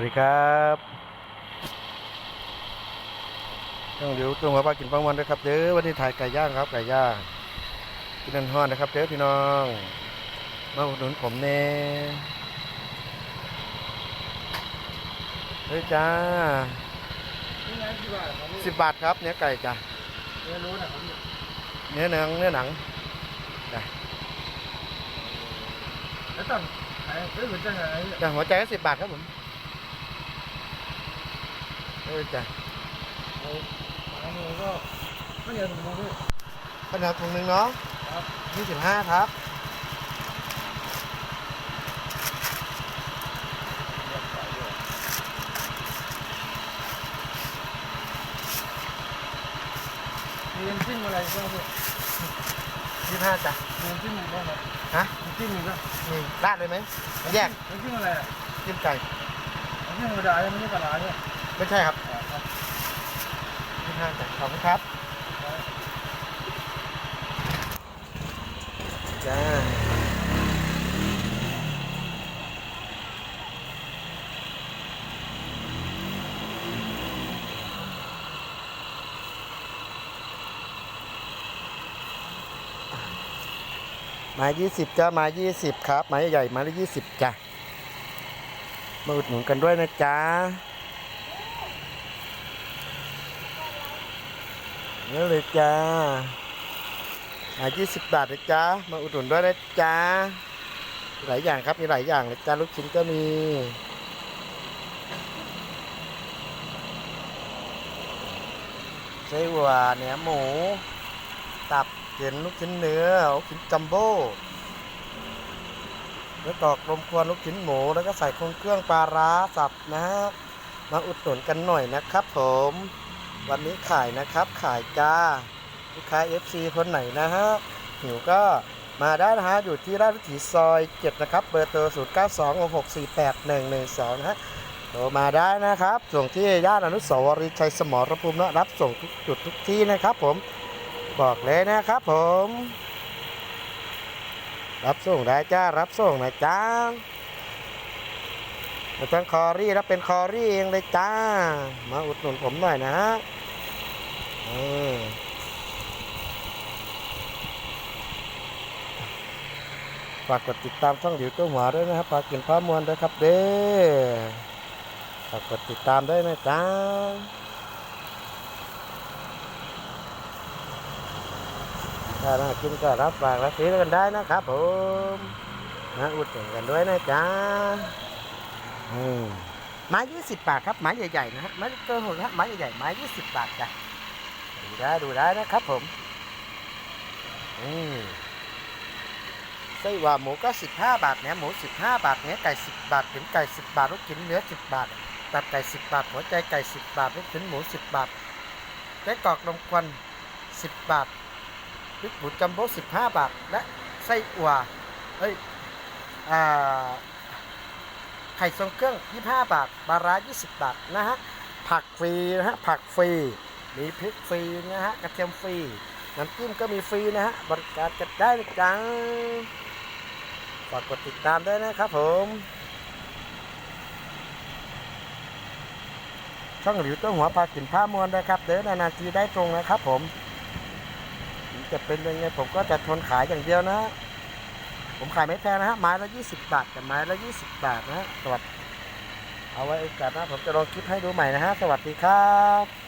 วัสดีครับต้องเดี๋ยวต้องมาป้ากินปังวันด้วยครับเด้อวันนี้ถ่ายไก่ย่างครับไก่ย่างกินนันฮ้อนนะครับเด้อพี่น้องมาอุดหนุนผมเน่เฮ้ยจ้านี่ไงที่ว่าของสิบบาทครับเนื้อไก่จ้ะเรียนรู้นะครับพี่เนื้อหนังเนื้อหนังจ้ะแล้วต้องไหนเฮ้ยเหมือนจะไงเนี่ยจ้ะหัวใจก็สิบบาทครับผม เฮ้ยจ้ะเอาอันนี้ก็ไม่เยอะถึงมือพี่ข้าวเหนียวถุงนึงเนาะครับยี่สิบห้าครับมีน้ำจิ้มอะไรบ้างพี่ยี่สิบห้าจ้ะมีน้ำจิ้มบ้างไหมฮะน้ำจิ้มมีบ้างมีราดเลยไหมแยกน้ำจิ้มอะไรอะจิ้มไก่น้ำจิ้มธรรมดาใช่ไหมไม่ใช่ปลาร้าเนี่ย ไม่ใช่ครับอ๋อครับยี่ห้าจ้ะขอบคุณครับจ้าม้ยี่สิบจ้าม้ยี่สิบครับ ไม้ใหญ่ๆไม้ละยี่สิบจ้ะ มาอุดหนุนกันด้วยนะจ๊ะ นี่เลยจ้าอ่า20 บาทเลยจ้ามาอุดหนุนด้วยนะจ้าหลายอย่างครับมีหลายอย่างเลยจ้าลูกชิ้นก็มีไส้หวาเนื้อหมู ตับเห็นลูกชิ้นเนื้อลูกชิ้นจัมโบ้แล้วกรอกลมควนลูกชิ้นหมูแล้วก็ใส่เครื่องเครื่องปลาร้าสับนะฮะมาอุดหนุนกันหน่อยนะครับผม วันนี้ขายนะครับ ขายจ้า ลูกค้า FC คนไหนนะฮะ หิวก็มาได้นะฮะ อยู่ที่ราชวิถีซอย7นะครับ เบอร์โทร0 9 2 6 4 8 1 1 2นะฮะโทรมาได้นะครับ ส่งที่ย่านอนุสาวรีย์ชัยสมรภูมินะรับส่งทุกจุดทุกที่นะครับผม บอกเลยนะครับผม รับส่งได้จ้า รับส่งนะจ้า ไม่ต้องคอรี่รับเป็นคอรี่เองเลยจ้า มาอุดหนุนผมหน่อยนะฮะฝากกดติดตามช่องดิวตัวหัวด้วยนะครับฝากกินพระมวลด้วยครับเด้อฝากกดติดตามด้วยนะจ๊ะถ้าน่ากินก็รับฝากรับซื้อกันได้นะครับผมนะอุดหนุนกันด้วยนะจ๊ะอืม ไม้ยี่สิบบาทครับไม้ใหญ่ๆนะฮะไม้เกินหกนะฮะไม้ใหญ่ๆไม้ยี่สิบบาทจ้ะดูได้ดูได้นะครับผมอืมไส้หวาหมูก็สิบห้าบาทเนี่ยหมูสิบห้าบาทเนี่ยไก่สิบบาทถึงไก่สิบบาทลูกชิ้นเนื้อสิบบาทตับไก่สิบบาทหัวใจไก่สิบบาทลูกชิ้นหมูสิบบาทไส้กรอกนมควันสิบบาทพริกหมูจัมโบ้สิบห้าบาทและไส้อัวเอ้ยอ่า ไข่ทรงเครื่อง 25 บาทปลาร้า20 บาทนะฮะผักฟรีนะฮะผักฟรีมีพริกฟรีนะฮะกระเทียมฟรีน้ำจิ้มก็มีฟรีนะฮะบริการกันได้เลยจ้าฝากกดติดตามด้วยนะครับผม ช่องหลิวต้นหัวพากินผ้ามวลนะครับเดินนานๆทีได้ตรงนะครับผมจะเป็นยังไงผมก็จะทนขายอย่างเดียวนะฮะ ผมขายไม่แพงนะฮะไม้ละ 20 บาทกับไม้ละ 20 บาทนะฮะสวัสดีเอาไว้โอกาสหนะผมจะลองคลิปให้ดูใหม่นะฮะ สวัสดีครับ